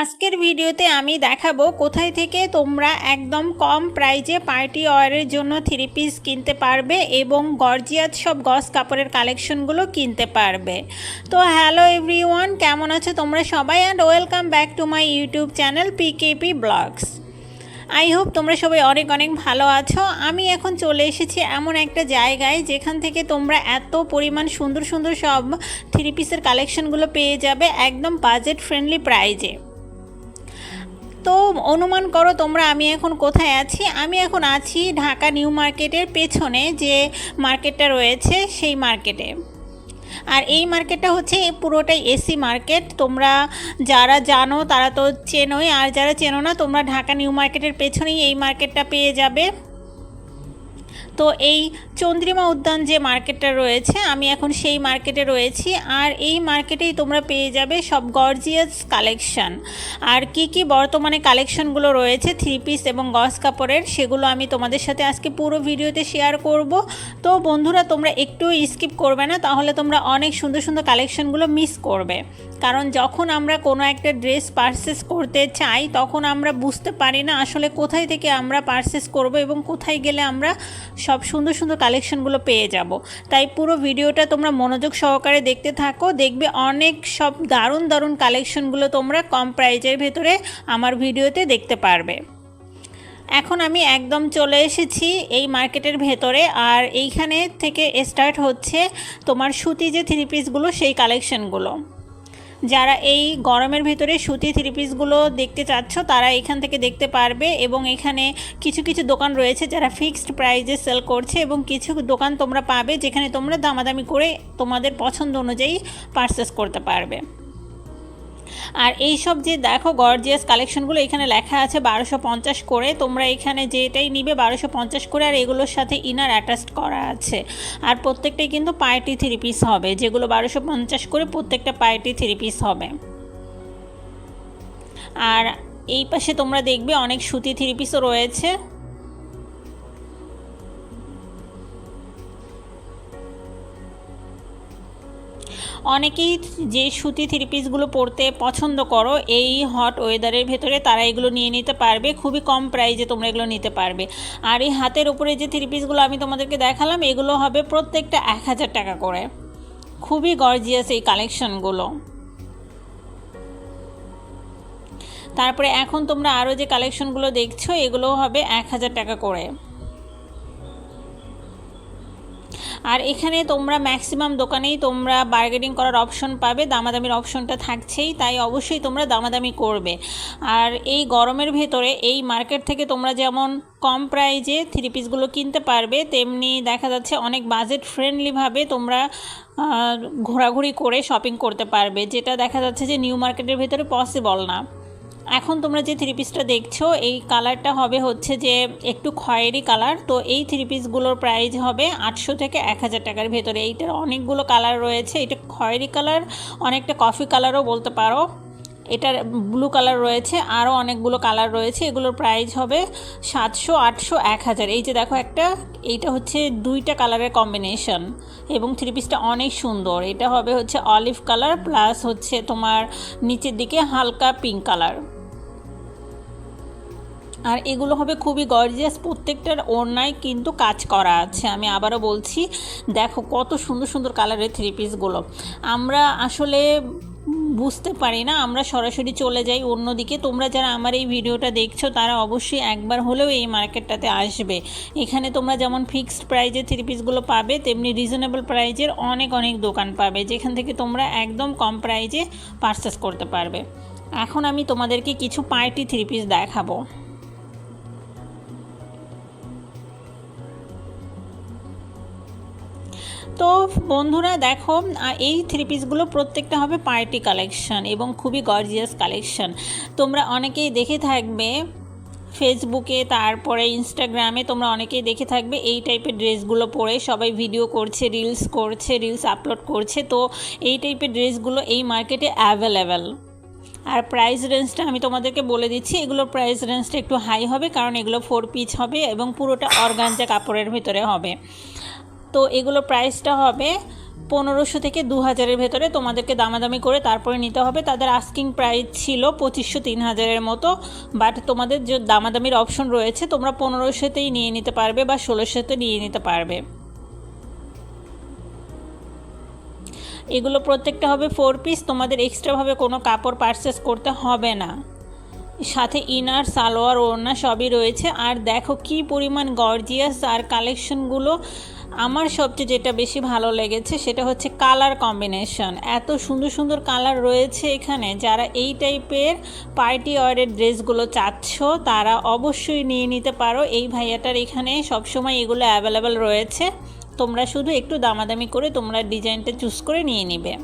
আজকের ভিডিওতে আমি দেখাবো কোথায় থেকে তোমরা একদম কম প্রাইজে পার্টি ওয়ারের জন্য থ্রি পিস কিনতে পারবে এবং গর্জিয়াত সব গস কাপড়ের কালেকশনগুলো কিনতে পারবে। তো হ্যালো এভরিওয়ান, কেমন আছো তোমরা সবাই? And welcome back to my YouTube channel PKP blogs I hope তোমরা সবাই অনেক অনেক ভালো আছো। আমি এখন চলে এসেছি এমন একটা জায়গায় যেখান থেকে তোমরা এত পরিমাণ সুন্দর সুন্দর সব থ্রি পিসের কালেকশনগুলো পেয়ে যাবে একদম বাজেট ফ্রেন্ডলি প্রাইজে তো অনুমান করো তোমরা আমি এখন কোথায় আছি? আমি এখন আছি ঢাকা নিউ মার্কেটের পেছনে যে মার্কেটটা রয়েছে সেই মার্কেটে। আর এই মার্কেটটা হচ্ছে পুরোটাই এসি মার্কেট। তোমরা যারা জানো তারা তো চেনোই, আর যারা চেনো না তোমরা ঢাকা নিউ মার্কেটের পেছনেই এই মার্কেটটা পেয়ে যাবে। তো এই চন্দ্রিমা উদ্যান যে মার্কেটটা রয়েছে, আমি এখন সেই মার্কেটে রয়েছি। আর এই মার্কেটেই তোমরা পেয়ে যাবে সব গর্জিয়াস কালেকশন আর কি কি বর্তমানে কালেকশনগুলো রয়েছে থ্রি পিস এবং গস কাপড়ের, সেগুলো আমি তোমাদের সাথে আজকে পুরো ভিডিওতে শেয়ার করব। তো বন্ধুরা, তোমরা একটু স্কিপ করবে না, তাহলে তোমরা অনেক সুন্দর সুন্দর কালেকশনগুলো মিস করবে। কারণ যখন আমরা কোনো একটা ড্রেস পারচেস করতে চাই, তখন আমরা বুঝতে পারি না আসলে কোথায় থেকে আমরা পারচেস করব এবং কোথায় গেলে আমরা সব সুন্দর সুন্দর কালেকশনগুলো পেয়ে যাব। তাই পুরো ভিডিওটা তোমরা মনোযোগ সহকারে দেখতে থাকো। দেখবে অনেক সব দারুণ দারুণ কালেকশনগুলো তোমরা কম প্রাইজের ভেতরে আমার ভিডিওতে দেখতে পারবে। এখন আমি একদম চলে এসেছি এই মার্কেটের ভেতরে আর এইখানে থেকে স্টার্ট হচ্ছে তোমার সুতি যে থ্রি পিসগুলো সেই কালেকশনগুলো যারা এই গরমের ভেতরে সুতি থ্রি পিসগুলো দেখতে চাচ্ছ, তারা এখান থেকে দেখতে পারবে এবং এখানে কিছু কিছু দোকান রয়েছে যারা ফিক্সড প্রাইজে সেল করছে এবং কিছু দোকান তোমরা পাবে যেখানে তোমরা দামাদামি করে তোমাদের পছন্দ অনুযায়ী পারচেস করতে পারবে। আর এই সব যে দেখো গর্জিয়াস কালেকশনগুলো এখানে লেখা আছে বারোশো পঞ্চাশ করে, তোমরা এখানে যেটাই নিবে বারোশো পঞ্চাশ করে আর এগুলোর সাথে ইনার অ্যাটাচড করা আছে। আর প্রত্যেকটাই কিন্তু পার্টি থ্রি পিস হবে, যেগুলো বারোশো পঞ্চাশ করে প্রত্যেকটা পার্টি থ্রি পিস হবে। আর এই পাশে তোমরা দেখবে অনেক সুতি থ্রি পিসও রয়েছে। অনেকেই যে সুতি থ্রি পিসগুলো পরতে পছন্দ করো, এই হট ওয়েদারের ভেতরে তারা এগুলো নিয়ে নিতে পারবে। খুবই কম প্রাইজে তোমরা এগুলো নিতে পারবে। আর এই হাতের উপরে যে থ্রি পিসগুলো আমি তোমাদেরকে দেখালাম, এগুলো হবে প্রত্যেকটা এক হাজার টাকা করে। খুবই গর্জিয়াস এই কালেকশনগুলো তারপরে এখন তোমরা আরও যে কালেকশনগুলো দেখছ এগুলো হবে এক হাজার টাকা করে। আর এখানে তোমরা ম্যাক্সিমাম দোকানেই তোমরা বার্গেনিং করার অপশন পাবে। দামাদামির অপশনটা থাকছেই, তাই অবশ্যই তোমরা দামাদামি করবে। আর এই গরমের ভেতরে এই মার্কেট থেকে তোমরা যেমন কম প্রাইজে থ্রি পিসগুলো কিনতে পারবে, তেমনি দেখা যাচ্ছে অনেক বাজেট ফ্রেন্ডলিভাবে তোমরা ঘোরাঘুরি করে শপিং করতে পারবে, যেটা দেখা যাচ্ছে যে নিউ মার্কেটের ভেতরে পসিবল না। এখন তোমরা যে থ্রি পিসটা দেখছ, এই কালারটা হবে হচ্ছে যে একটু খয়েরি কালার তো এই থ্রি পিসগুলোর প্রাইস হবে আটশো থেকে এক হাজার টাকার ভেতরে। এইটার অনেকগুলো কালার রয়েছে, এটা খয়েরি কালার অনেকটা কফি কালারও বলতে পারো। এটার ব্লু কালার রয়েছে আরও অনেকগুলো কালার রয়েছে, এগুলোর প্রাইস হবে সাতশো, আটশো, এক হাজার। এই যে দেখো একটা, এইটা হচ্ছে দুইটা কালারের কম্বিনেশন এবং থ্রি পিসটা অনেক সুন্দর। এটা হবে হচ্ছে অলিভ কালার প্লাস হচ্ছে তোমার নিচের দিকে হালকা পিঙ্ক কালার আর এগুলো হবে খুবই গর্জিয়াস প্রত্যেকটার ওড়নায় কিন্তু কাজ করা আছে। আমি আবারও বলছি, দেখো কত সুন্দর সুন্দর কালারের থ্রি পিসগুলো আমরা আসলে বুঝতে পারি না, আমরা সরাসরি চলে যাই অন্যদিকে। তোমরা যারা আমার এই ভিডিওটা দেখছ, তারা অবশ্যই একবার হলেও এই মার্কেটটাতে আসবে। এখানে তোমরা যেমন ফিক্সড প্রাইজে থ্রি পিসগুলো পাবে, তেমনি রিজনেবল প্রাইজের অনেক অনেক দোকান পাবে, যেখান থেকে তোমরা একদম কম প্রাইজে পারচেস করতে পারবে। এখন আমি তোমাদেরকে কিছু পার্টি থ্রি পিস দেখাবো। তো বন্ধুরা দেখো এই থ্রি পিসগুলো প্রত্যেকটা হবে পার্টি কালেকশন এবং খুবই গর্জিয়াস কালেকশন তোমরা অনেকেই দেখে থাকবে ফেসবুকে তারপরে ইনস্টাগ্রামে তোমরা অনেকেই দেখে থাকবে এই টাইপের ড্রেসগুলো পরে সবাই ভিডিও করছে রিলস করছে রিলস আপলোড করছে। তো এই টাইপের ড্রেসগুলো এই মার্কেটে অ্যাভেলেবেল আর প্রাইস রেঞ্জটা আমি তোমাদেরকে বলে দিচ্ছি, এগুলোর প্রাইস রেঞ্জটা একটু হাই হবে কারণ এগুলো ফোর পিচ হবে এবং পুরোটা অর্গানজা কাপড়ের ভিতরে হবে। তো এগুলো প্রাইসটা হবে পনেরোশো থেকে দু হাজারের ভেতরে। তোমাদেরকে দামাদামি করে তারপরে নিতে হবে। তাদের আস্কিং প্রাইস ছিল পঁচিশশো তিন হাজারের মতো। বাট তোমাদের যে দামাদামির অপশন রয়েছে, তোমরা পনেরোশোতেই নিয়ে নিতে পারবে বা ষোলোশোতে নিয়ে নিতে পারবে। এগুলো প্রত্যেকটা হবে ফোর পিস তোমাদের এক্সট্রাভাবে কোনো কাপড় পারচেস করতে হবে না। সাথে ইনার সালোয়ার, ওড়না সবই রয়েছে। আর দেখো কি পরিমাণ গর্জিয়াস আর কালেকশনগুলো আমার সবচেয়ে যেটা বেশি ভালো লেগেছে সেটা হচ্ছে কালার কম্বিনেশন। এত সুন্দর সুন্দর কালার রয়েছে এখানে। যারা এই টাইপের পার্টি ওয়ারের ড্রেসগুলো চাচ্ছ, তারা অবশ্যই নিয়ে নিতে পারো। এই ভাইয়াটার এখানে সবসময় এগুলো অ্যাভেলেবেল রয়েছে। তোমরা শুধু একটু দামাদামি করে তোমরা ডিজাইনটা চুজ করে নিয়ে নিবে।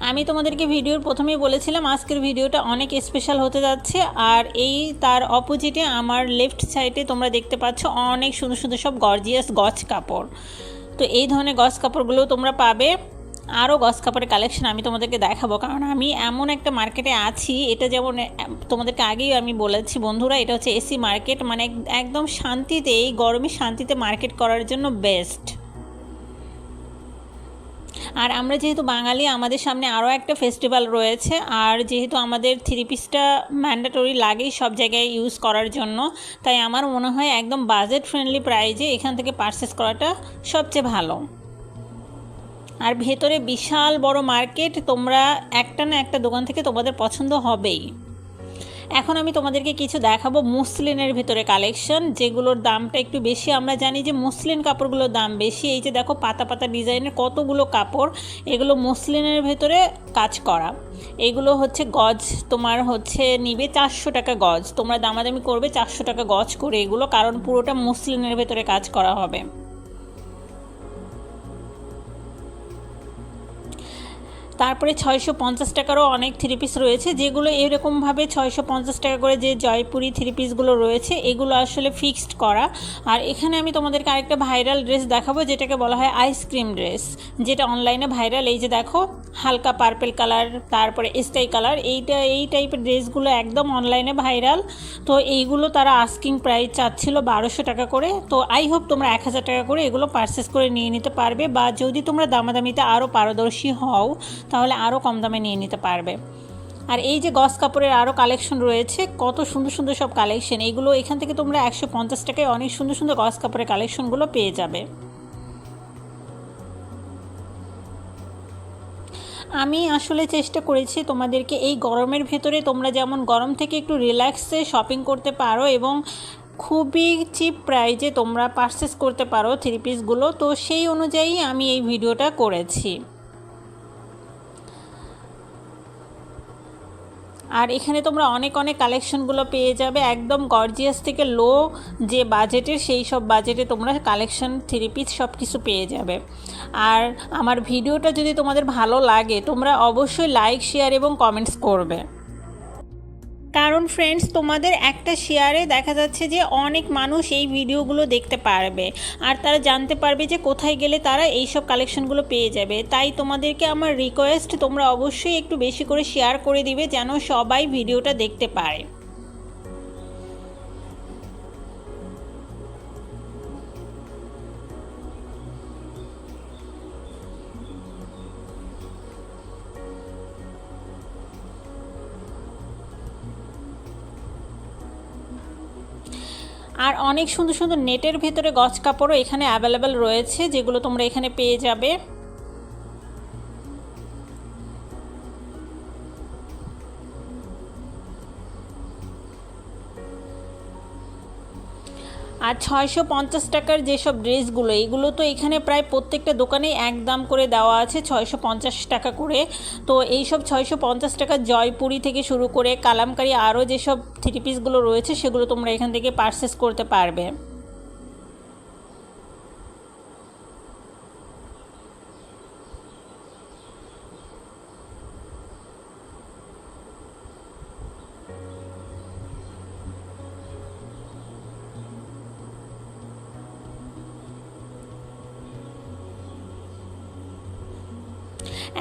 আমি তোমাদেরকে ভিডিওর প্রথমেই বলেছিলাম, আজকের ভিডিওটা অনেক স্পেশাল হতে যাচ্ছে, আর এই তার অপোজিটে আমার লেফট সাইডে তোমরা দেখতে পাচ্ছ অনেক সুন্দর সুন্দর সব গর্জিয়াস গজ কাপড়। তো এই ধরনের গজ কাপড়গুলো তোমরা পাবে। আরও গজ কাপড়ের কালেকশন আমি তোমাদেরকে দেখাবো, কারণ আমি এমন একটা মার্কেটে আছি, এটা যেমন তোমাদেরকে আগেই আমি বলেছি, বন্ধুরা, এটা হচ্ছে এসি মার্কেট মানে একদম শান্তিতে, এই গরমে শান্তিতে মার্কেট করার জন্য বেস্ট আর আমরা যেহেতু বাঙালি, আমাদের সামনে আরও একটা ফেস্টিভ্যাল রয়েছে। আর যেহেতু আমাদের থ্রি পিসটা ম্যান্ডেটরি লাগেই সব জায়গায় ইউজ করার জন্য, তাই আমার মনে হয় একদম বাজেট ফ্রেন্ডলি প্রাইজে এখান থেকে পারচেস করাটা সবচেয়ে ভালো। আর ভেতরে বিশাল বড় মার্কেট তোমরা একটা না একটা দোকান থেকে তোমাদের পছন্দ হবেই। এখন আমি তোমাদেরকে কিছু দেখাবো মুসলিনের ভিতরে কালেকশন যেগুলোর দামটা একটু বেশি। আমরা জানি যে মুসলিন কাপড়গুলোর দাম বেশি। এই যে দেখো, পাতা পাতা ডিজাইনের কতগুলো কাপড়, এগুলো মুসলিনের ভেতরে কাজ করা। এগুলো হচ্ছে গজ, তোমার হচ্ছে নিবে চারশো টাকা গজ। তোমরা দামাদামি করবে চারশো টাকা গজ করে এগুলো, কারণ পুরোটা মুসলিনের ভেতরে কাজ করা হবে। তারপরে ছয়শো পঞ্চাশ টাকারও অনেক থ্রি পিস রয়েছে, যেগুলো এরকমভাবে ছয়শো পঞ্চাশ টাকা করে যে জয়পুরি থ্রি পিসগুলো রয়েছে, এগুলো আসলে ফিক্সড করা। আর এখানে আমি তোমাদেরকে আরেকটা ভাইরাল ড্রেস দেখাবো, যেটাকে বলা হয় আইসক্রিম ড্রেস যেটা অনলাইনে ভাইরাল এই যে দেখো, হালকা পার্পেল কালার তারপরে স্টাই কালার এইটা, এই টাইপের ড্রেসগুলো একদম অনলাইনে ভাইরাল তো এইগুলো তারা আস্কিং প্রাইস চাচ্ছিল বারোশো টাকা করে। তো আই হোপ তোমরা এক হাজার টাকা করে এগুলো পারচেস করে নিয়ে নিতে পারবে, বা যদি তোমরা দামাদামিতে আরও পারদর্শী হও তাহলে আরও কম দামে নিয়ে নিতে পারবে। আর এই যে গস কাপড়ের আরও কালেকশন রয়েছে, কত সুন্দর সুন্দর সব কালেকশন এইগুলো এখান থেকে তোমরা একশো পঞ্চাশ টাকায় অনেক সুন্দর সুন্দর গস কাপড়ের কালেকশনগুলো পেয়ে যাবে। আমি আসলে চেষ্টা করেছি তোমাদেরকে এই গরমের ভেতরে তোমরা যেমন গরম থেকে একটু রিল্যাক্সে শপিং করতে পারো এবং খুবই চিপ প্রাইজে তোমরা পারচেস করতে পারো থ্রি পিসগুলো তো সেই অনুযায়ী আমি এই ভিডিওটা করেছি। আর এখানে তোমরা অনেক অনেক কালেকশনগুলো পেয়ে যাবে। একদম গর্জিয়াস থেকে লো যে বাজেটের সেই সব বাজেটে তোমরা কালেকশন থ্রি পিস সব কিছু পেয়ে যাবে। আর আমার ভিডিওটা যদি তোমাদের ভালো লাগে, তোমরা অবশ্যই লাইক শেয়ার এবং কমেন্টস করবে। কারণ ফ্রেন্ডস তোমাদের একটা শেয়ারে দেখা যাচ্ছে যে অনেক মানুষ এই ভিডিওগুলো দেখতে পারবে। আর তারা জানতে পারবে যে কোথায় গেলে তারা এইসব কালেকশনগুলো পেয়ে যাবে। তাই তোমাদেরকে আমার রিকোয়েস্ট তোমরা অবশ্যই একটু বেশি করে শেয়ার করে দিবে যেন সবাই ভিডিওটা দেখতে পারে। আর অনেক সুন্দর সুন্দর নেটের ভেতরে গছ কাপড়ও এখানে অ্যাভেলেবেল রয়েছে, যেগুলো তোমরা এখানে পেয়ে যাবে। ছয়শো পঞ্চাশ টাকার যেসব ড্রেসগুলো, এগুলো তো এখানে প্রায় প্রত্যেকটা দোকানেই এক দাম করে দেওয়া আছে, ছয়শো পঞ্চাশ টাকা করে। তো এইসব ছয়শো পঞ্চাশ টাকা জয়পুরি থেকে শুরু করে কালামকারি আরও যেসব থ্রি পিসগুলো রয়েছে, সেগুলো তোমরা এখান থেকে পারচেস করতে পারবে।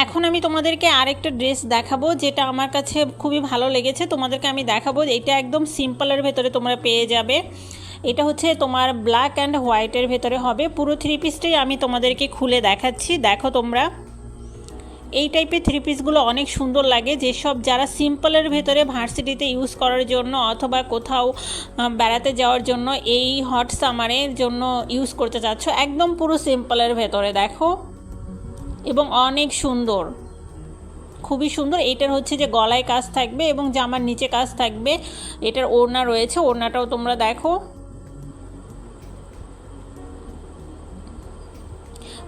এখন আমি তোমাদেরকে আরেকটা ড্রেস দেখাবো, যেটা আমার কাছে খুবই ভালো লেগেছে। তোমাদেরকে আমি দেখাবো, এটা একদম সিম্পলের ভেতরে তোমরা পেয়ে যাবে। এটা হচ্ছে তোমার ব্ল্যাক অ্যান্ড হোয়াইটের ভেতরে হবে। পুরো থ্রি পিসটাই আমি তোমাদেরকে খুলে দেখাচ্ছি। দেখো তোমরা, এই টাইপের থ্রি পিসগুলো অনেক সুন্দর লাগে। যেসব যারা সিম্পলের ভেতরে ভার্সিটিতে ইউজ করার জন্য অথবা কোথাও বেড়াতে যাওয়ার জন্য এই হট সামারের জন্য ইউজ করতে চাচ্ছ, একদম পুরো সিম্পলের ভেতরে। দেখো। এবং অনেক সুন্দর। খুবই সুন্দর। এটার হচ্ছে যে গলায় কাজ থাকবে এবং জামার নিচে কাজ থাকবে। এটার ওড়না রয়েছে। ওড়নাটাও তোমরা দেখো।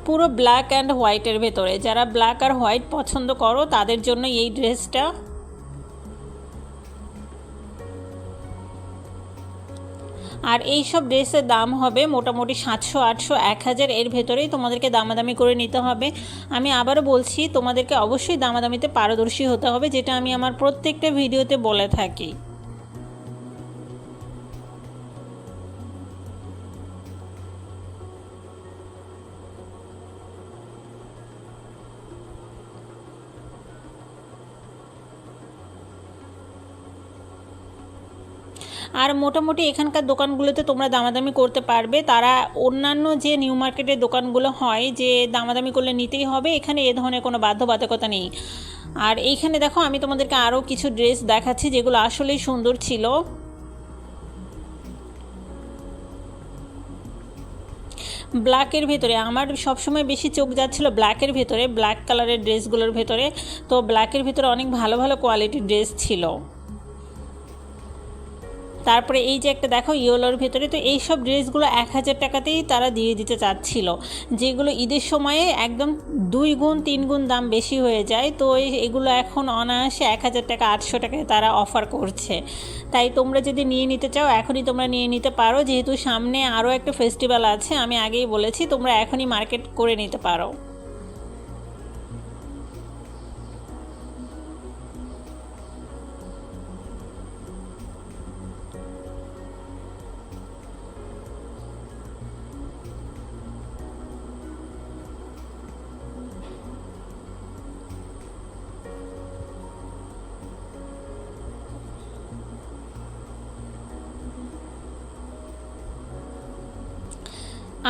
পুরো ব্ল্যাক অ্যান্ড হোয়াইটের ভেতরে। যারা ব্ল্যাক আর হোয়াইট পছন্দ করো, তাদের জন্য এই ড্রেসটা আর এই সব ড্রেসের দাম হবে মোটামুটি সাতশো, আটশো, এক হাজার। এর ভেতরেই তোমাদেরকে দামাদামি করে নিতে হবে। আমি আবারও বলছি, তোমাদেরকে অবশ্যই দামাদামিতে পারদর্শী হতে হবে, যেটা আমি আমার প্রত্যেকটা ভিডিওতে বলে থাকি। আর মোটামুটি এখানকার দোকানগুলোতে তোমরা দামাদামি করতে পারবে। তারা অন্যান্য যে নিউ মার্কেটের দোকানগুলো হয়, যে দামাদামি করলে নিতেই হবে, এখানে এ ধরনের কোনো বাধ্যবাধকতা নেই। আর এইখানে দেখো, আমি তোমাদেরকে আরও কিছু ড্রেস দেখাচ্ছি যেগুলো আসলেই সুন্দর ছিল। ব্ল্যাকের ভেতরে, আমার সবসময় বেশি চোখ যাচ্ছিল ব্ল্যাকের ভেতরে, ব্ল্যাক কালারের ড্রেসগুলোর ভেতরে। তো ব্ল্যাকের ভেতরে অনেক ভালো ভালো কোয়ালিটির ড্রেস ছিল। তারপরে এই যে একটা দেখো ইয়েলোর ভেতরে, তো এই সব ড্রেসগুলো এক হাজার টাকাতেই তারা দিয়ে দিতে চাচ্ছিল। যেগুলো ঈদের সময়ে একদম দুই গুণ, তিন গুণ দাম বেশি হয়ে যায়, তো এগুলো এখন অনায়াসে এক হাজার টাকা, আটশো টাকায় তারা অফার করছে। তাই তোমরা যদি নিয়ে নিতে চাও, এখনই তোমরা নিয়ে নিতে পারো। যেহেতু সামনে আরও একটা ফেস্টিভ্যাল আছে, আমি আগেই বলেছি, তোমরা এখনই মার্কেট করে নিতে পারো।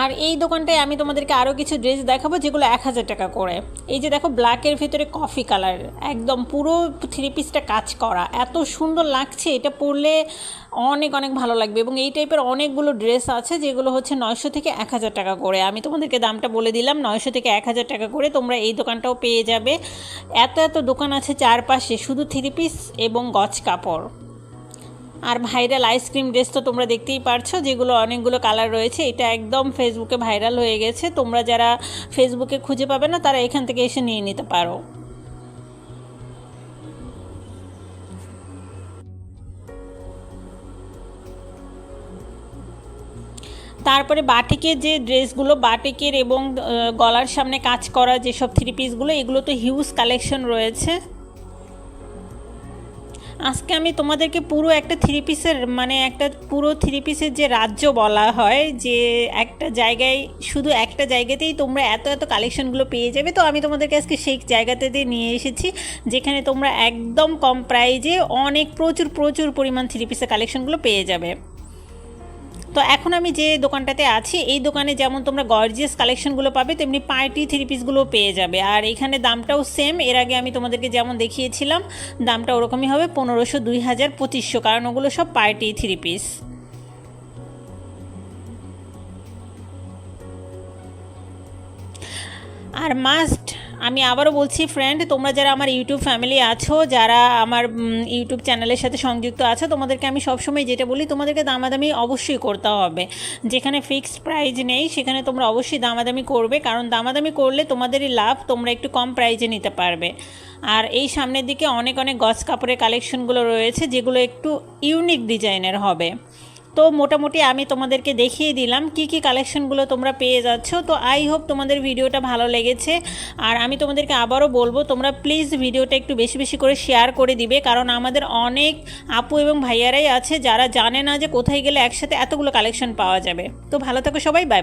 আর এই দোকানটায় আমি তোমাদেরকে আরও কিছু ড্রেস দেখাবো, যেগুলো এক হাজার টাকা করে। এই যে দেখো ব্ল্যাকের ভেতরে কফি কালার একদম পুরো থ্রি পিসটা কাজ করা। এত সুন্দর লাগছে, এটা পরলে অনেক অনেক ভালো লাগবে। এবং এই টাইপের অনেকগুলো ড্রেস আছে, যেগুলো হচ্ছে নয়শো থেকে এক হাজার টাকা করে। আমি তোমাদেরকে দামটা বলে দিলাম, নয়শো থেকে এক হাজার টাকা করে তোমরা এই দোকানটাও পেয়ে যাবে। এত এত দোকান আছে চারপাশে, শুধু থ্রি পিস এবং গজ কাপড়। আর ভাইরাল আইসক্রিম ড্রেস তো তোমরা দেখতেই পারছ, যেগুলো অনেকগুলো কালার রয়েছে, এটা একদম ফেসবুকে ভাইরাল হয়ে গেছে। তোমরা যারা ফেসবুকে খুঁজে পাবে না, তারা এখান থেকে এসে নিয়ে নিতে পারো। তারপরে বাটিকের যে ড্রেসগুলো, বাটিকের এবং গলার সামনে কাজ করা যেসব থ্রি পিসগুলো এগুলো তো হিউজ কালেকশন রয়েছে। আজকে আমি তোমাদেরকে পুরো একটা থ্রি পিসের মানে একটা পুরো থ্রি পিসের যে রাজ্য বলা হয়, যে একটা জায়গায়, শুধু একটা জায়গাতেই তোমরা এত এত কালেকশনগুলো পেয়ে যাবে, তো আমি তোমাদেরকে আজকে সেই জায়গাতে দিয়ে নিয়ে এসেছি, যেখানে তোমরা একদম কম প্রাইজে অনেক প্রচুর প্রচুর পরিমাণ থ্রি পিসের কালেকশনগুলো পেয়ে যাবে। তো এখন আমি যে দোকানটাতে আছি, এই দোকানে যেমন তোমরা গর্জিয়াস কালেকশনগুলো পাবে, তেমনি পার্টি থ্রি পিসগুলো পেয়ে যাবে। আর এখানে দামটাও সেম এর আগে আমি তোমাদেরকে যেমন দেখিয়েছিলাম, দামটা ওরকমই হবে পনেরোশো, দুই হাজার, পঁচিশশো, কারণ ওগুলো সব পার্টি থ্রি পিস। আর মাস্ট আমি আবারও বলছি ফ্রেন্ড তোমরা যারা আমার ইউটিউব ফ্যামিলি আছো, যারা আমার ইউটিউব চ্যানেলের সাথে সংযুক্ত আছো, তোমাদেরকে আমি সবসময় যেটা বলি, তোমাদেরকে দামাদামি অবশ্যই করতে হবে। যেখানে ফিক্সড প্রাইজ নেই, সেখানে তোমরা অবশ্যই দামাদামি করবে, কারণ দামাদামি করলে তোমাদেরই লাভ, তোমরা একটু কম প্রাইজে নিতে পারবে। আর এই সামনের দিকে অনেক অনেক গছ কাপড়ের কালেকশনগুলো রয়েছে, যেগুলো একটু ইউনিক ডিজাইনের হবে। তো মোটামুটি আমি তোমাদেরকে দেখিয়ে দিলাম কি কি কালেকশনগুলো তোমরা পেয়ে যাচ্ছ। তো আই হোপ তোমাদের ভিডিওটা ভালো লেগেছে। আর আমি তোমাদেরকে আবারও বলব, তোমরা প্লিজ ভিডিওটা একটু বেশি বেশি করে শেয়ার করে দিবে, কারণ আমাদের অনেক আপু এবং ভাইয়ারাই আছে যারা জানে না যে কোথায় গেলে একসাথে এতগুলো কালেকশন পাওয়া যাবে। তো ভালো থাকো সবাই বাই